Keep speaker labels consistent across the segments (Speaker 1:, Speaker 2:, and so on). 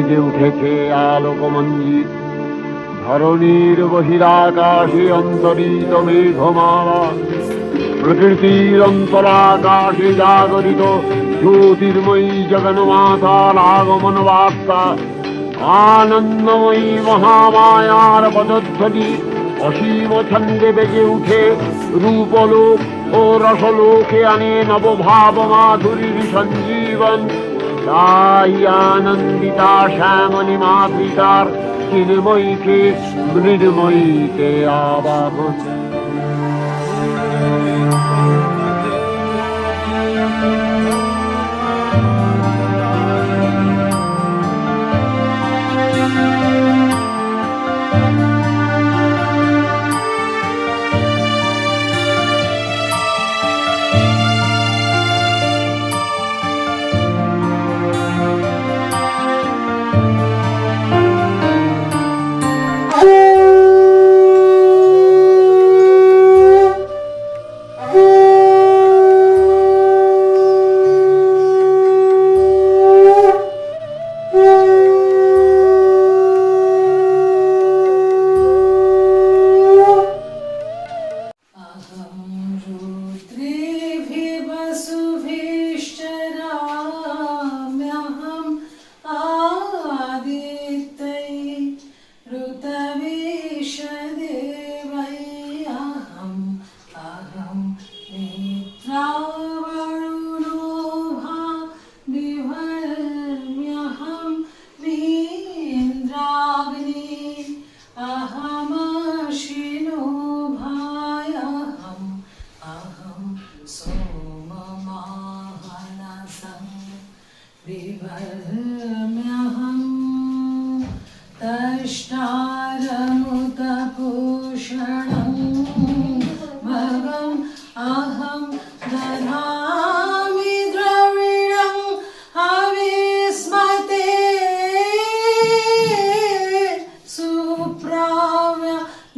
Speaker 1: বেজে উঠেছে আলোকমঞ্জিত ধরণীর বহিরাকাশে অন্তরিত মেঘমালা, প্রকৃতির অন্তরাকাশে জাগরিত জ্যোতির্ময়ী জগন্মাতার আগমন বার্তা, আনন্দময়ী মহামায়ার পদধ্বনি, অসীম ছন্দে বেজে উঠে রূপলোক ও রসলোকে আনে নবভাব মাধুরীর সঞ্জীবন। তাই আনন্দিতা শ্যামলী মাতৃকার চিন্ময়ীকে মৃন্ময়ীকে আবাহন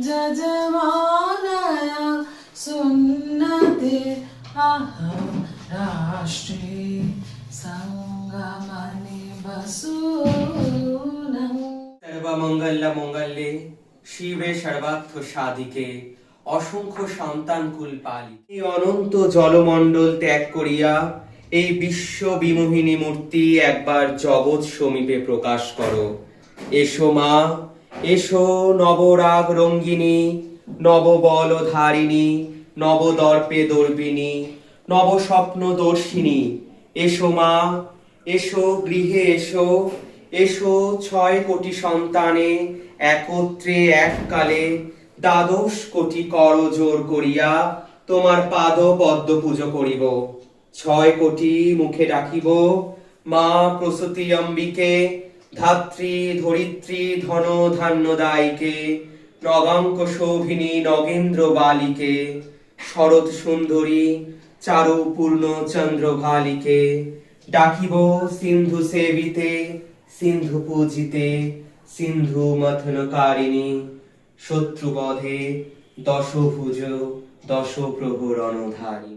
Speaker 2: যজমানয়া সুন্নতে আহম রাষ্ট্রে সঙ্গমনে বসুনম।
Speaker 3: সর্বমঙ্গল্য মঙ্গলে শিবে সর্বার্থ সাধিকে অসংখ্য সন্তান কুল পালি এই অনন্ত জলমণ্ডল ত্যাগ করিয়া এই বিশ্ব বিমোহিনী মূর্তি একবার জগৎ সমীপে প্রকাশ করো। এসো মা এসো নবরাগ রঙ্গিনী নববল ধারিণী নবদর্পে দর্বিনী নব স্বপ্ন দর্শিনী এসো মা, এসো গৃহে এসো এসো ছয় কোটি সন্তানে, একত্রে এককালে, দ্বাদশ কোটি কর জোর করিয়া তোমার পাদ পদ্ম পুজো করিব। ছয় কোটি মুখে ডাকিব মা প্রসূতি অম্বিকে ধাত্রী, ধরিত্রী, ধন, ধান্য দায়িকে নগাঙ্ক শোভিনী নগেন্দ্র বালিকে, শরৎ সুন্দরী চারু পূর্ণ চন্দ্রভালিকে ডাকিব সিন্ধু সেবিতে, সিন্ধু পূজিতে, সিন্ধু মথনকারিণী শত্রুবধে দশভুজ দশ প্রভু রণধারী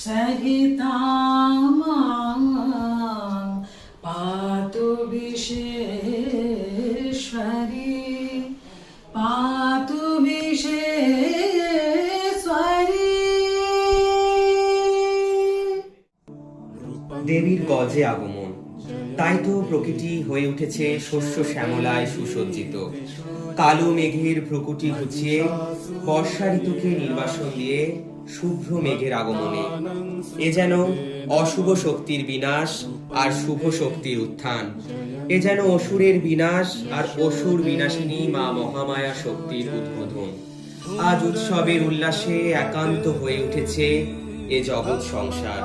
Speaker 2: नवकोटिमूर्ति सहिता मां पातु विश्वेश्वरी पातु विश्वेश्वरी
Speaker 4: रूपं
Speaker 3: দেবীর গজে আগমন তাই তো প্রকৃতি হয়ে উঠেছে শস্য শ্যামলায় সুসজ্জিত কালো মেঘের ভ্রুকুটি ঘুচিয়ে বর্ষা ঋতুকে নির্বাসন দিয়ে শুভ্র মেঘের আগমনে। এ যেন অশুভ শক্তির বিনাশ আর শুভ শক্তির উত্থান। এ যেন অসুরের বিনাশ আর অসুর বিনাশিনী মা মহামায়া শক্তির উদ্বোধন। আজ উৎসবের উল্লাসে একান্ত হয়ে উঠেছে এ জগৎ সংসার।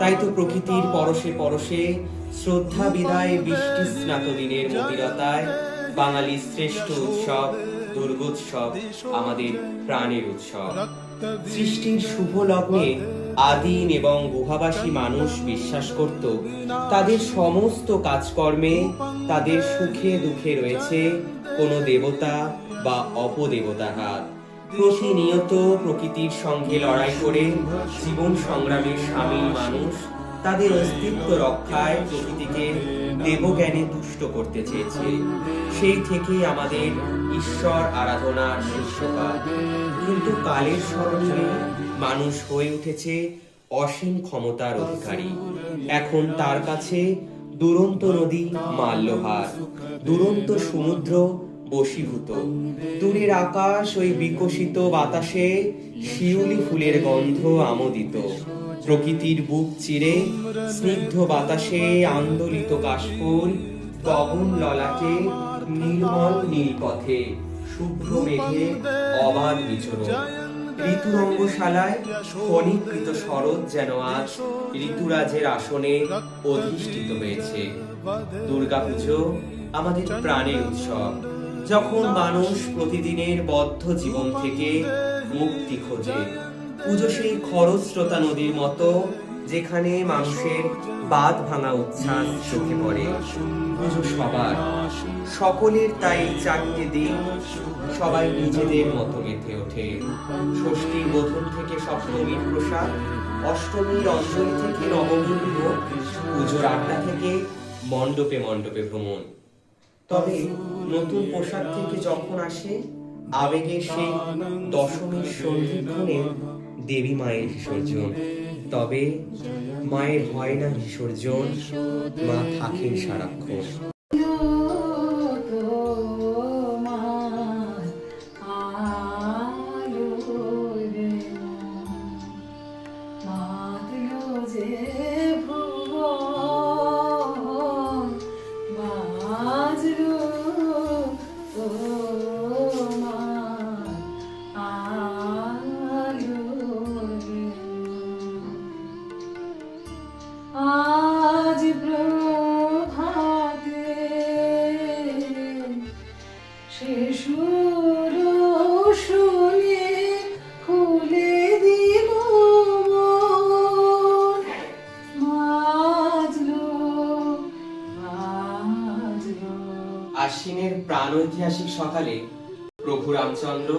Speaker 3: তাই তো প্রকৃতির পরশে পরশে শ্রদ্ধা বিদায় বৃষ্টি স্নাত দিনের মতিরতায় বাঙালির শ্রেষ্ঠ উৎসব দুর্গোৎসব আমাদের প্রাণের উৎসব। সৃষ্টির শুভ লগ্নে আদিম এবং গুহাবাসী মানুষ বিশ্বাস করত তাদের সমস্ত কাজকর্মে তাদের সুখে দুঃখে রয়েছে কোনো দেবতা বা অপদেবতার হাত। প্রতিনিয়ত প্রকৃতির সঙ্গে লড়াই করে জীবন সংগ্রামের সামিল মানুষ তাদের অস্তিত্ব রক্ষায় প্রকৃতিকে দেবজ্ঞানে তুষ্ট করতে চেয়েছে। সেই থেকে আমাদের ঈশ্বর আরাধনার সূত্রপাত কিন্তু কালের স্মরণে মানুষ হয়ে উঠেছে অসীম ক্ষমতার অধিকারী। এখন তার কাছে দুরন্ত নদী, মাল্যহার, দুরন্ত সমুদ্র, বশীভূত। দূরের আকাশ ওই বিকশিত বাতাসে শিউলি ফুলের গন্ধ আমোদিত। প্রকৃতির বুক চিরে স্নিগ্ধ বাতাসে আন্দোলিত কাশফুল গগন ললাটে নির্মল নীল পথে শুভ্র মেঘে অবাধ বিচরণ। ঋতুরঙ্গশালায় খনিকৃত শরৎ যেন আজ ঋতুরাজের আসনে অধিষ্ঠিত হয়েছে। দুর্গাপুজো আমাদের প্রাণের উৎসব। যখন মানুষ প্রতিদিনের বদ্ধ জীবন থেকে মুক্তি খোঁজে পুজো সেই খরস্রোতা নদীর মতো, যেখানে মানুষের বাদ ভাঙা উচ্ছ্বাস চোখে পড়ে। পুজো সবার। সকলের তাই চারটে দিন সবাই নিজেদের মতো মেতে ওঠে। ষষ্ঠীর বোধন থেকে সপ্তমীর প্রসাদ, অষ্টমীর অঞ্জলি থেকে নবমীর ভোগ, পুজোর আড্ডা থেকে মণ্ডপে মণ্ডপে ভ্রমণ। তবে নতুন পোশাক থেকে যখন আসে, আবেগের সেই দশমীর সন্ধিক্ষণে দেবী মায়ের বিসর্জন। তবে মায়ের হয় না বিসর্জন মা থাকেন সারাক্ষণ।
Speaker 2: আজ প্রভাতে শিশুর শুনে খুলে দিল
Speaker 3: আশ্বিনের প্রাণ ঐতিহাসিক সকালে প্রভু রামচন্দ্র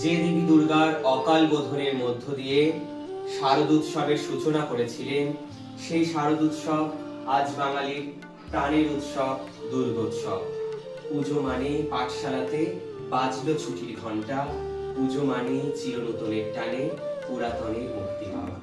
Speaker 3: যে দেবী দুর্গার অকাল বোধনের মধ্য দিয়ে শারদ উৎসবের সূচনা করেছিলেন সেই শারদ উৎসব, আজ বাঙালির প্রাণের উৎসব, দুর্গোৎসব। পুজো মানে পাঠশালাতে বাজল ছুটির ঘণ্টা পুজো মানে চিরনূতনের টানে পুরাতনের মুক্তি পাওয়া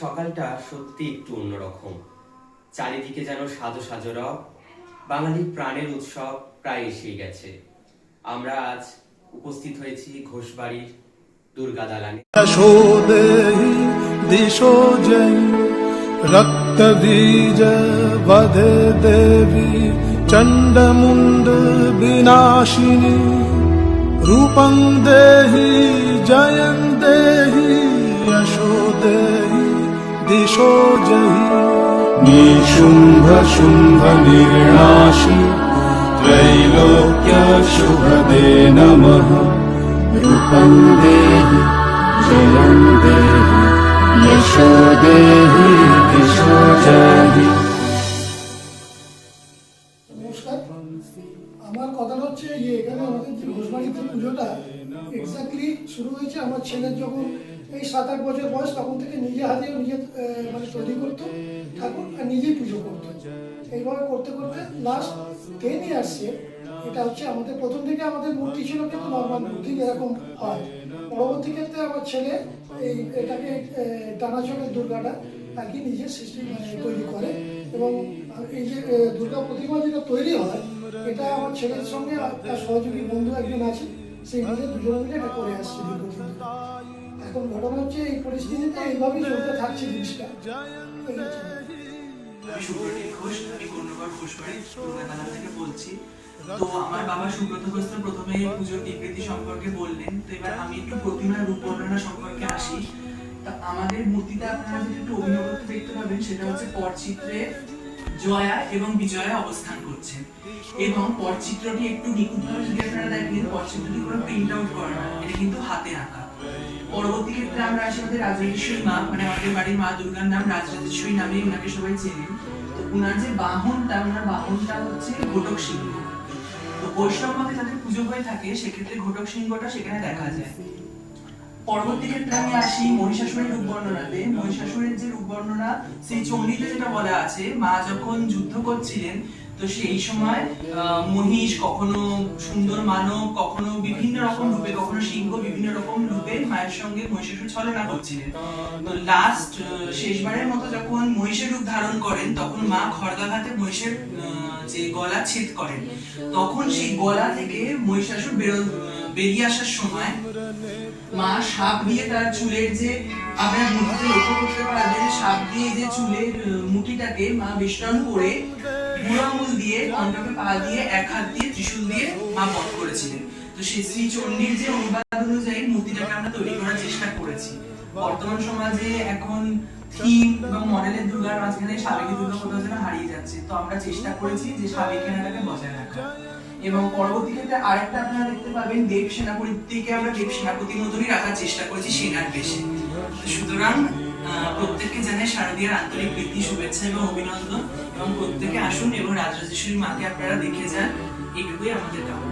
Speaker 3: সকালটা সত্যি একটু অন্যরকম চারিদিকে যেন সাজো সাজো রব বাঙালির প্রাণের উৎসব প্রায় এসেই গেছে আমরা আজ উপস্থিত হয়েছি ঘোষবাড়ির দুর্গা দালানে
Speaker 4: यशोदेहि दिशो जयि रक्तबीज वधे देवी चण्डमुण्ड विनाशिनी रूपं देहि जयं देहि यशो देहि दिशो जहि
Speaker 5: निशुम्भ शुम्भ निर्णाशि त्रैलोक्य शुभदे नमः रूपं देहि जयं देहि यशो देहि दिशो जहि
Speaker 6: নমস্কার আমার কথা হচ্ছে যে এখানে আমাদের যে ঘোষবাড়িতে পুজোটা এক্স্যাক্টলি শুরু হয়েছে আমার ছেলের যখন এই সাত আট বছর বয়স তখন থেকে নিজে হাতে নিজে মানে তৈরি করতো, ঠাকুর, আর নিজেই পুজো করতো এইভাবে করতে করতে লাস্ট টেন ইয়ার্সে এটা হচ্ছে আমাদের প্রথম থেকে আমাদের মূর্তি ছিল কিন্তু নর্মাল মূর্তি যেরকম হয় পরবর্তী ক্ষেত্রে আমার ছেলে এই এটাকে টানাচলের দুর্গাটা আর কি নিজের সৃষ্টি মানে তৈরি করে এবং এই যে দুর্গা প্রতিমা যেটা তৈরি হয়, এটা আমার ছেলের সঙ্গে সহযোগী বন্ধু একজন আছে সেই মিলে দুজনে মিলে এটা করে আসছে দীর্ঘদিন। এখন ঘটনা হচ্ছে এই পরিস্থিতিতে এইভাবেই চলতে থাকছে জিনিসটা।
Speaker 7: তো আমার বাবা সুব্রত প্রথমে পুজোর বিকৃতি সম্পর্কে বললেন, তো এবার আমি একটু প্রতিমার সম্পর্কে আসি। তা আমাদের মূর্তিতে আপনারা যেটা একটু অভিনবত্ব দেখতে পাবেন, সেটা হচ্ছে পরচিত্রে জয়া এবং বিজয়া অবস্থান করছেন এবং পরচিত্রটি একটু নিখুঁতভাবে যদি আপনারা দেখেন, পরচিত্রটি কোনো প্রিন্ট আউট করা না, এটা কিন্তু হাতে আঁকা। পরবর্তী ক্ষেত্রে আমরা আসি আমাদের রাজরাজেশ্বরী মা মানে আমাদের বাড়ির মা দুর্গার নাম রাজরাজেশ্বরী নামে ওনাকে সবাই চেনেন তো ওনার যে ওনার বাহনটা হচ্ছে ঘটক সিংহ। তো বৈষ্ণব মতে যাদের পুজো হয়ে থাকে, সেক্ষেত্রে ঘটক সিংহটা সেখানে দেখা যায়। পরবর্তী ক্ষেত্রে আমি আসি মহিষাসুরের রূপ বর্ণনাতে। মহিষাসুরের যে রূপ বর্ণনা সেই চণ্ডীতে যেটা বলা আছে, মা যখন যুদ্ধ করছিলেন তো সেই সময় মহিষ কখনো সুন্দর মানব, কখনো বিভিন্ন রকম রূপে, কখনো সিংহ বিভিন্ন রকম রূপে মায়ের সঙ্গে মহিষাসুর ছলনা করছিলেন। তো লাস্ট শেষবারের মতো যখন মহিষের রূপ ধারণ করেন, তখন মা খড়গাঘাতে মহিষের যে গলা ছেদ করেন। তখন সেই গলা থেকে মহিষাসুর বেরো, বেরিয়ে আসার সময় মা সাপ দিয়ে তার চুলের যে আপনার মুঠিতে লক্ষ্য করতে পারবেন, সাপ দিয়ে যে চুলের মুঠিটাকে মা বেষ্টন করে বুড়ো আঙুল দিয়ে কণ্ঠকে পা দিয়ে, এক হাত দিয়ে ত্রিশূল দিয়ে মা বধ করেছিলেন। তো সেই শ্রী চণ্ডীর যে অনুবাদ অনুযায়ী মূর্তিটাকে আমরা তৈরি করার চেষ্টা করেছি। বর্তমান সমাজে এখন থিম এবং মডেলের দুর্গার মাঝখানে সাবেকি দুর্গা কোথাও যেন হারিয়ে যাচ্ছে। তো আমরা চেষ্টা করেছি যে সাবেকিয়ানাটাকে বজায় রাখা এবং পরবর্তী ক্ষেত্রে আরেকটা আপনারা দেখতে পাবেন, দেব সেনাপতিকে আমরা দেব সেনাপতির মতনই রাখার চেষ্টা করেছি সেনার বেশে। সুতরাং প্রত্যেককে জানাই শারদীয়ার আন্তরিক প্রীতি, শুভেচ্ছা এবং অভিনন্দন। এবং প্রত্যেকে আসুন এবং রাজরাজেশ্বরী মাকে আপনারা দেখে যান। এটুকুই আমাদের কামনা।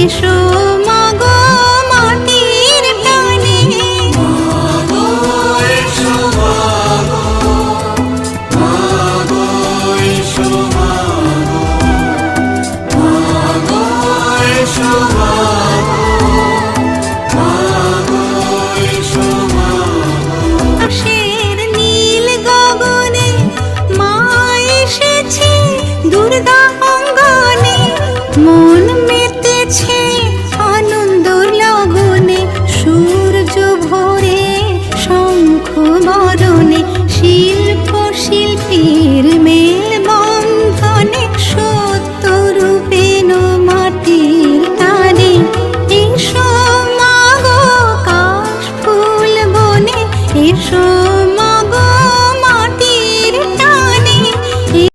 Speaker 8: এসো মাগো মাটির টানে। নীল গগনে মা এসেছে দুর্গা